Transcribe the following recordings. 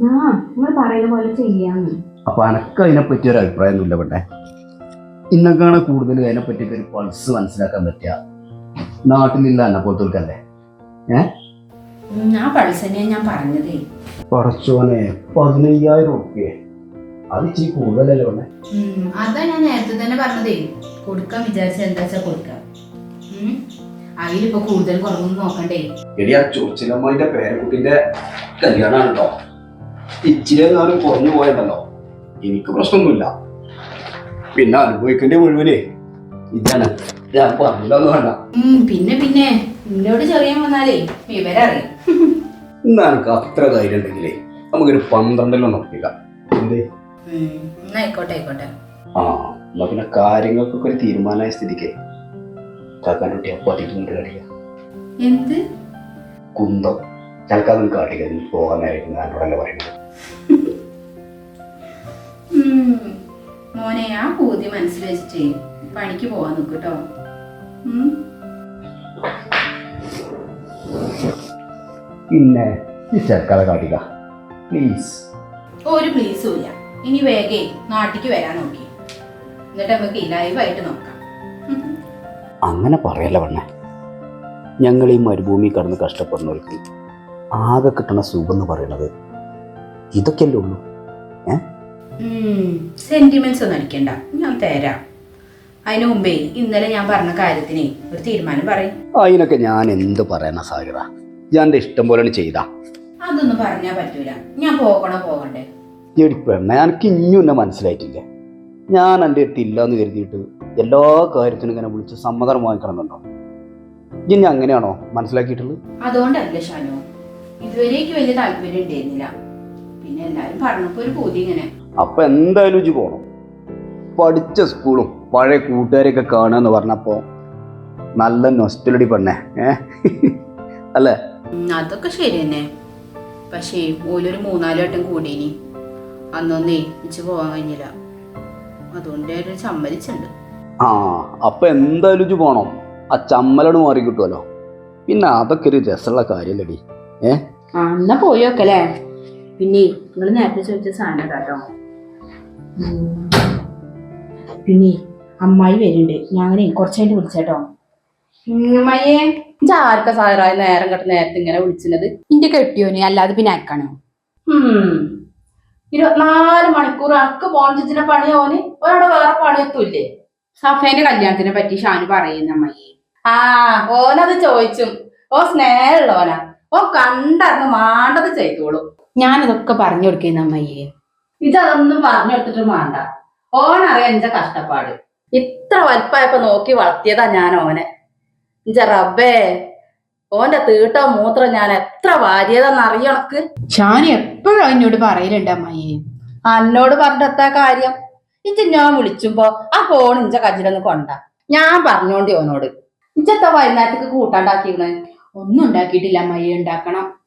ആ നിങ്ങൾ പറയുന്ന പോലെ ചെയ്യാന്ന്. അപ്പൊ അനക്ക് അതിനെപ്പറ്റി ഒരു അഭിപ്രായമൊന്നുമില്ല പെട്ടെ ഇന്നൊക്കെയാണ് കൂടുതൽ അതിനെപ്പറ്റി ഒരു പൾസ് മനസ്സിലാക്കാൻ പറ്റുക നാട്ടിലില്ല എന്നെ പോലത്തെ ആ പൾസ് തന്നെയാ ഞാൻ പറഞ്ഞതേ. കുറച്ചോനെ പതിനയ്യായിരം ഉറുപ്പ്യ. അത് ഇച്ചിരി കൂടുതലല്ലേ പെണ്ണെ? അതാ ഞാൻ നേരത്തെ തന്നെ പറഞ്ഞതേ. കൊടുക്കാൻ വിചാരിച്ച എന്താ വെച്ചാ കൊടുക്കാം. അതിലിപ്പോ കൂടുതൽ കുറവൊന്നും നോക്കണ്ടേ. എടി ആ ചോച്ചിലമ്മന്റെ പേരക്കുട്ടിന്റെ കല്യാണാണ് കേട്ടോ ഇച്ചിരി നാളും കുറഞ്ഞു പോയല്ലോ എനിക്ക് പ്രശ്നമൊന്നുമില്ല. പിന്നെ അനുഭവിക്കേണ്ട മുഴുവനെ ഇതാണ് ഞാൻ പറഞ്ഞില്ലെന്ന് വേണ്ട. പിന്നെ പിന്നെ. എന്നോട് ചെറിയ വന്നാലേ വിവരം അറിയാം എന്നാ എനിക്ക് അത്ര ധൈര്യം ഉണ്ടെങ്കിലേ നമുക്കൊരു പന്ത്രണ്ടിലൊന്നും നോക്കില്ല. എന്തേ? ആയിക്കോട്ടെ ആയിക്കോട്ടെ. ആ എന്നാ പിന്നെ കാര്യങ്ങൾക്കൊക്കെ ഒരു തീരുമാനമായ സ്ഥിതിക്ക്. കാക്കാനുട്ടി അപ്പൊ അതിട്ടുണ്ട് കളിക്കുക എന്ത്? കുന്തം. തൽക്കാലം കാട്ടിക്ക നീ പോകാനായിരുന്നു ഞാനോടല്ലേ പറയുന്നത്. മോനെ ആ പൂതി മനസ്സിൽ വെച്ചിട്ടേ പണിക്ക് പോവാൻ നിൽക്കും കേട്ടോ പിന്നെ ചേർക്കാതെ കാട്ടിക്ക. പ്ലീസ് ഒരു പ്ലീസും ഇല്ല. ഇനി വേഗം നാട്ടിക്ക് വരാൻ നോക്കി. എന്നിട്ട് നമുക്ക് ലൈവായിട്ട് നോക്കാം. അങ്ങനെ പറയല്ല പെണ്ണേ ഞങ്ങൾ ഈ മരുഭൂമി കടന്ന് കഷ്ടപ്പെടുന്നവർക്ക് ആകെ കിട്ടണ സുഖം എന്ന് പറയുന്നത് ഇതൊക്കെയല്ലേ ഉള്ളൂ. സെന്റിമെന്റ്സ് ഒന്നും അടിക്കണ്ട. ഞാൻ തരാം. അതിനു മുമ്പേ ഇന്നലെ ഞാൻ പറഞ്ഞ കാര്യത്തിന് ഒരു തീരുമാനം പറയും. അതിനൊക്കെ ഞാൻ എന്ത് പറയണ സാഗര ഞാൻ എന്റെ ഇഷ്ടം പോലെ ചെയ്താ. അതൊന്നും പറഞ്ഞാ പറ്റൂല. ഞാൻ പോകണോ പോകണ്ടേ? എടി പെണ്ണെ എനിക്ക് ഇനിയും എന്നെ മനസ്സിലായിട്ടില്ലേ. ഞാൻ എന്റെ അടുത്ത് ഇല്ല എന്ന് കരുതിയിട്ട് എല്ലാ കാര്യത്തിനും ഇങ്ങനെ വിളിച്ച് സമ്മതം വാങ്ങിക്കണമെന്നുണ്ടോ? ഇനി അങ്ങനെയാണോ മനസ്സിലാക്കിയിട്ടുള്ളത്? അതുകൊണ്ടല്ല ഷാനു. ഇതുവരേക്ക് വലിയ താല്പര്യം ഉണ്ടായിരുന്നില്ല. പിന്നെ എല്ലാരും പറഞ്ഞപ്പോ ഒരു പൂതി ഇങ്ങനെ. അപ്പൊ എന്തായാലും ഇജ്ജ് പോണം. പഠിച്ച സ്കൂളും പഴയ കൂട്ടുകാരെയൊക്കെ കാണുക എന്ന് പറഞ്ഞപ്പോ നല്ല നൊസ്റ്റലടി പെണ്ണേ ഏ? അല്ലേ? അതൊക്കെ ശരി തന്നെ. പക്ഷേ ഓലൊരു മൂന്നാൽ വട്ടം കൂടിയിനി അന്നൊന്നേ ഇച്ച് പോകാൻ കഴിഞ്ഞില്ല. അതുകൊണ്ട് ഒരു ചമ്മലിച്ചുണ്ട് ആ അപ്പൊ എന്തായാലും ഇജ്ജ് പോണം. ആ ചമ്മലട് മാറി കിട്ടുമല്ലോ പിന്നെ അതൊക്കെ ഒരു രസമുള്ള കാര്യമല്ലടി അന്ന എന്നാ പോയോക്കല്ലേ പിന്നെ നിങ്ങൾ നേരത്തെ ചോദിച്ച സാധനം കേട്ടോ പിന്നെ അമ്മായി വരുന്നുണ്ട്. ഞാൻ അങ്ങനെ കുറച്ചായിട്ട് വിളിച്ചേട്ടോ അമ്മയെ ആർക്കാ സാറായ നേരം കെട്ട നേരത്തെ ഇങ്ങനെ വിളിച്ചത് ഇന്റെ കെട്ടിയോന് അല്ലാതെ പിന്നെ അയക്കണോ ഇരുപത്തിനാല് മണിക്കൂർ അക്ക് ഫോൺ പണിയോന് പണി ഓന്. ഒരാടെ വേറെ പണിയൊത്തുമില്ലേ സഫേന്റെ കല്യാണത്തിനെ പറ്റി ഷാനു പറയുന്ന അമ്മയെ ആ ഓനത് ചോദിച്ചു. ഓ സ്നേഹമുള്ളവനാ. ഓ കണ്ടറിഞ്ഞ് മാണ്ടത് ചെയ്തോളൂ. ഞാനതൊക്കെ പറഞ്ഞു കൊടുക്കുന്ന അമ്മയെ ഇതൊന്നും പറഞ്ഞു കൊടുത്തിട്ട് വേണ്ട. ഓനറിയാം എന്റെ കഷ്ടപ്പാട്. ഇത്ര വലുപ്പായപ്പോ നോക്കി വളർത്തിയതാ ഞാൻ ഓനെ. എന്റെ റബ്ബേ ഓന്റെ തീട്ടോ മൂത്രം ഞാൻ എത്ര വാരിയതെന്ന് അറിയണക്ക് ഞാൻ എപ്പോഴും എന്നോട് പറയലുണ്ട് അമ്മയെ അന്നോട് പറഞ്ഞെത്താ കാര്യം? ഇഞ്ച ഞാൻ വിളിച്ചുമ്പോ ആ ഫോൺ ഇഞ്ച കജിലൊന്ന് കൊണ്ട. ഞാൻ പറഞ്ഞോണ്ടി ഓനോട്. ഇഞ്ചത്തെ വൈകുന്നേരത്തേക്ക് കൂട്ടാണ്ടാക്കിയിരുന്നു ഒന്നും ഉണ്ടാക്കിയിട്ടില്ല അമ്മയെ ഉണ്ടാക്കണം.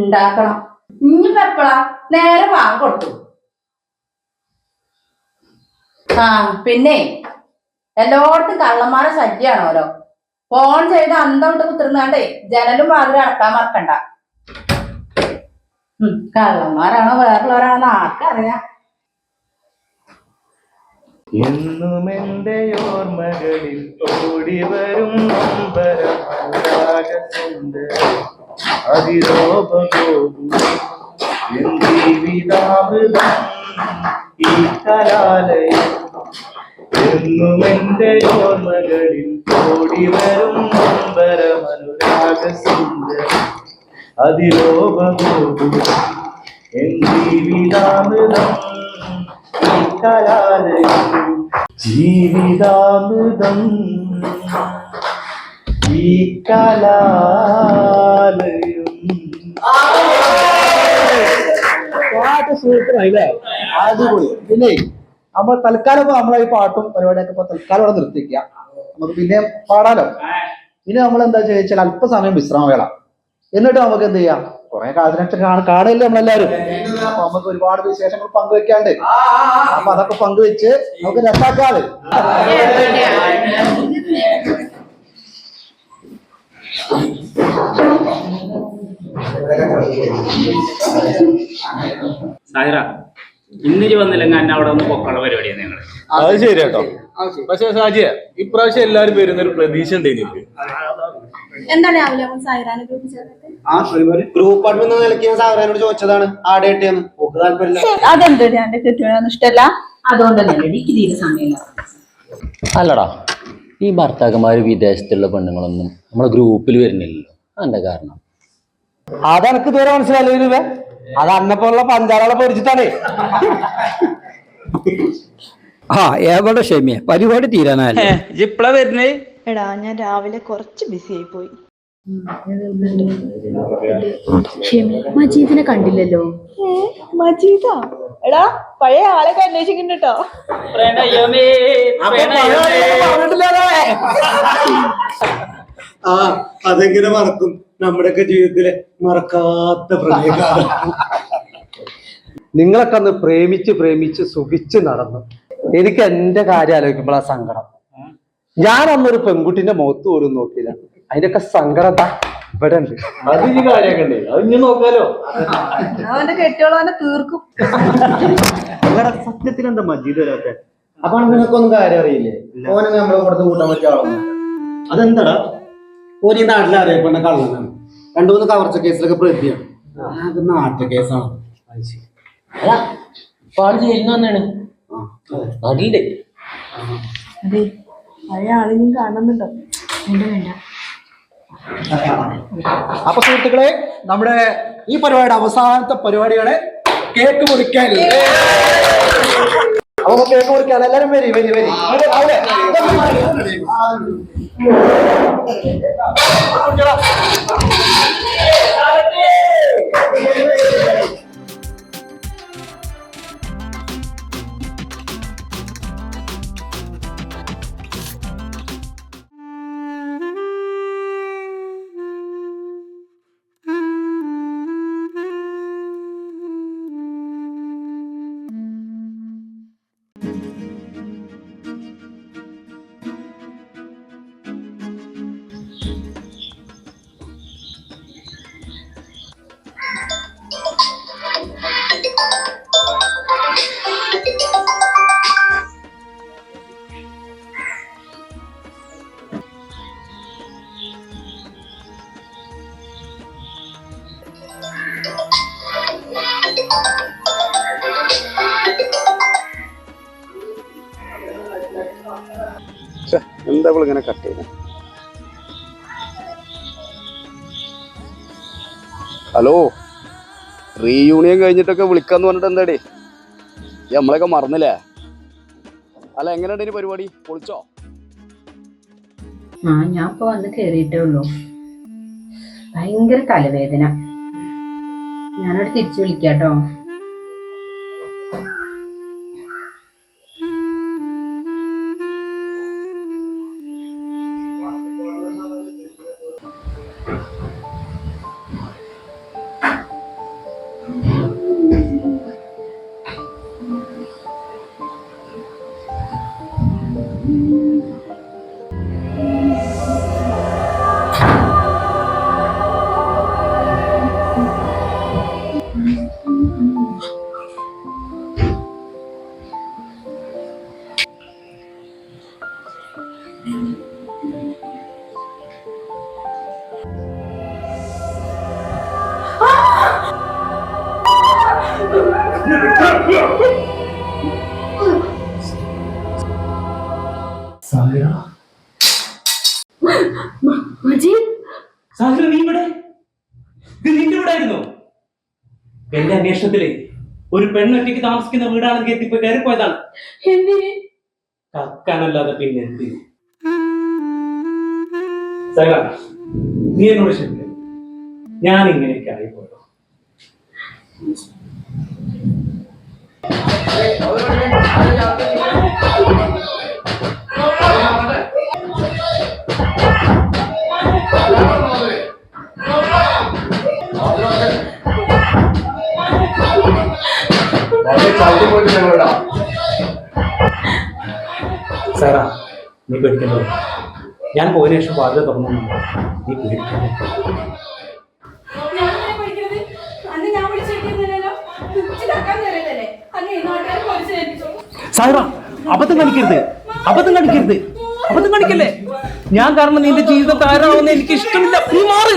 ഉണ്ടാക്കണം ഇനിയിപ്പോ എപ്പോഴാ നേരെ വാങ്ങ കൊടുത്തു. ആ പിന്നെ എല്ലായിടത്തും കള്ളന്മാരെ ശല്യാണോലോ? ഫോൺ ചെയ്ത് അന്തം വിട്ട് കുത്തിരുന്നാണ്ടേ ജനലും വാതിലും അടക്കാൻ മറക്കണ്ട. കള്ളന്മാരാണോ വേറുള്ളവരാണോ ആർക്കറിയാം എന്നും എന്റെ ഓർമ്മകളിൽ ഓടി വരും നമ്പരസുന്ദരം എൻ ജീവിതാമൃതം ഈ കലാലയം എന്നും എന്റെ ഓർമ്മകളിൽ വരും നമ്പരമനുരാഗ സുന്ദരം അതിരോപകോപുരം എൻ ജീവിതാമൃതം ഈ കലാലയം ജീവിതാമൃതം ഈ കലാലയം പാട്ട് സൂപ്പറായില്ലേ അടിപൊളി. പിന്നെ നമ്മൾ തൽക്കാലം ഇപ്പൊ നമ്മളെ ഈ പാട്ടും പരിപാടിയൊക്കെ ഇപ്പൊ തൽക്കാലം ഇവിടെ നിർത്തിക്കുക. നമുക്ക് പിന്നെ പാടാലോ? ഇനി നമ്മൾ എന്താ ചോദിച്ചാൽ അല്പസമയം വിശ്രമവേള. എന്നിട്ട് നമുക്ക് എന്ത് ചെയ്യാം? കുറെ കാലത്തിനൊക്കെ കാണയില്ലേ നമ്മളെല്ലാരും? അപ്പൊ നമുക്ക് ഒരുപാട് വിശേഷങ്ങൾ പങ്കുവെക്കാണ്ട്. അപ്പൊ അതൊക്കെ പങ്കുവെച്ച് നമുക്ക് രസാക്കാതെ സാഹിറ ഇന്നിജ് വന്നില്ലെങ്കിൽ അവിടെ ഒന്ന് പൊക്കള പരിപാടിയാണ് ഞങ്ങൾ അത് ശരി കേട്ടോ പക്ഷെ സാജിയ ഇപ്രാവശ്യം എല്ലാരും വരുന്ന ഒരു പ്രതീക്ഷ ഉണ്ട് എനിക്ക്. എന്താണ് രാവിലെ ഗ്രൂപ്പ് അഡ്മിൻ എന്ന നിലയ്ക്ക് ഞാൻ സാറിനോട് ചോദിച്ചതാണ് ആടെ കിട്ടിയെന്ന് ഓക്ക് താല്പര്യമില്ല. അതെന്തോ എന്റെ കെട്ടിയോനൊന്നും ഇഷ്ടല്ല? അതുകൊണ്ടല്ലേ എനിക്ക് തീരെ സമയമില്ല. അല്ലടാ. ഈ ഭർത്താക്കന്മാർ വിദേശത്തുള്ള പെണ്ണുങ്ങളൊന്നും നമ്മളെ ഗ്രൂപ്പിൽ വരുന്നില്ലല്ലോ. അതിന്റെ കാരണം? അതെനക്ക് ഇതുവരെ മനസ്സിലായില്ല അത് അന്നപ്പോലുള്ള പഞ്ചാളെ പൊരിച്ചിട്ടാണേ. ആ എവിടെ ക്ഷമിയ? പരിപാടി തീരാനല്ലേ ഇപ്പളാ വരുന്നേ? എടാ ഞാൻ രാവിലെ കുറച്ച് ബിസി ആയി പോയി. മജീദിനെ കണ്ടില്ലല്ലോ? മജീദ? എടാ പഴയ ആളൊക്കെ അന്വേഷിക്കുന്നുണ്ട് കേട്ടോ പ്രണയമേ ആ അതെങ്ങനെ മറക്കും? നമ്മുടെയൊക്കെ ജീവിതത്തിലെ മറക്കാത്ത പ്രണയകാലം. നിങ്ങളൊക്കെ അന്ന് പ്രേമിച്ച് പ്രേമിച്ച് സുഖിച്ച് നടന്നു. എനിക്ക് എന്റെ കാര്യം ആലോചിക്കുമ്പോൾ ആ സങ്കടം. ഞാൻ അന്നൊരു പെൺകുട്ടിന്റെ മുഖത്ത് പോലും നോക്കിയില്ല. അതിന്റെയൊക്കെ സങ്കടം ഇവിടെ ഉണ്ട് അത് ഇനി കാര്യാക്കണ്ടേ? അത് ഇനി നോക്കാലോ. അവന്റെ കെട്ടിയോളവനെ തീർക്കും. നിങ്ങളുടെ സത്യത്തിൽ എന്താ മജീദ് വരാത്തെ? അപ്പൊ നിനക്കൊന്നും കാര്യം അറിയില്ലേ? ഓനെ നമ്മളെ കൊടുത്ത് കൂട്ടാൻ പറ്റിയ ആളൊന്നും അതെന്താടാ? ഈ നാട്ടിൽ അറിയപ്പെടുന്ന കള്ളനാണ്. രണ്ടു മൂന്ന് കവർച്ച കേസിലൊക്കെ പ്രതിയാണ്. ആകെ നാട്ടു കേസാണ്. പാട് ചെയ്യുന്ന വന്നാണ്. നാട്ടിലുണ്ട് അതെ. പഴയ ആളിനെയും കാണുന്നുണ്ടോ? വേണ്ട വേണ്ട. അപ്പൊ സുഹൃത്തുക്കളെ നമ്മുടെ ഈ പരിപാടിയുടെ അവസാനത്തെ പരിപാടിയാണ് കേക്ക് മുറിക്കൽ അപ്പൊ കേക്ക് മുറിക്കാൻ എല്ലാരും വരി വരി വരി. അവിടെ എന്താ ഇങ്ങനെ കട്ട് ചെയ്യുന്നത് ഹലോ? റീയൂണിയൻ കഴിഞ്ഞിട്ടൊക്കെ വിളിക്കാന്ന് പറഞ്ഞിട്ട് എന്താടി? ഈ നമ്മളെയൊക്കെ മറന്നില്ലേ? അല്ല എങ്ങനെയുണ്ട് ഇനി പരിപാടി? പൊളിച്ചോ? ആ ഞാൻ ഇപ്പൊ വന്ന് കേറിയിട്ടേ ഉള്ളൂ. ഭയങ്കര തലവേദന. ഞാനവിടെ തിരിച്ചു വിളിക്കാട്ടോ. മജീദ്? സാഹിറ നീ ഇവിടെ ഇത് നിന്റെ ഇവിടെ ആയിരുന്നു എന്റെ അന്വേഷണത്തിൽ ഒരു പെണ്ണൊറ്റയ്ക്ക് താമസിക്കുന്ന വീടാണെന്ന് എത്തിപ്പോ കയറിപ്പോയതാണ്. കക്കാനല്ലാതെ പിന്നെ എന്ത്? നീ എന്നോട് ക്ഷമിക്കണം ഞാൻ ഇങ്ങനെയൊക്കെ ആയിപ്പോയോ നീ പേടിക്കേണ്ടത് ഞാൻ പോയതിനു ശേഷം വാതിൽ തുറന്നു. നീ പേടിക്കണം അബദ്ധം കാണിക്കരുത്. അബദ്ധം കാണിക്കരുത്. അബദ്ധം കാണിക്കല്ലേ? ഞാൻ കാരണം നിന്റെ ജീവിതം താരാണെന്ന് എനിക്ക് ഇഷ്ടമില്ല. നീ മാറി.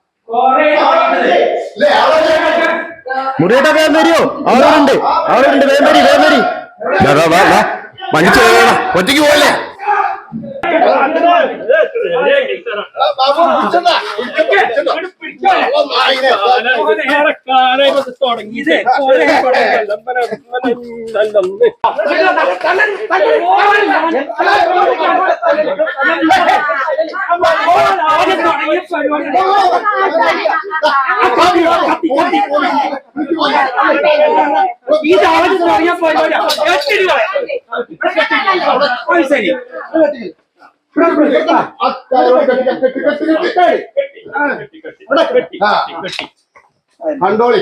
മുറിയേട്ടാ വേഗം വരിയോ ആളുണ്ട് ആളുണ്ട് വേഗം വരി വേഗം വരി മണിച്ചു ഒറ്റയ്ക്ക് പോലെ കണ്ടോളി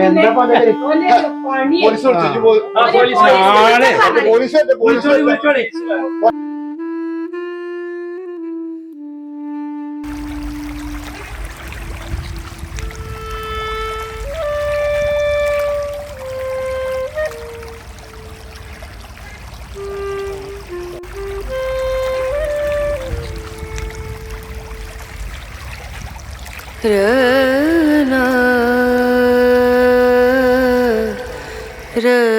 എന്താ പണി പോലീസ് വിളിച്ചിട്ട് police police police Rana, Rana.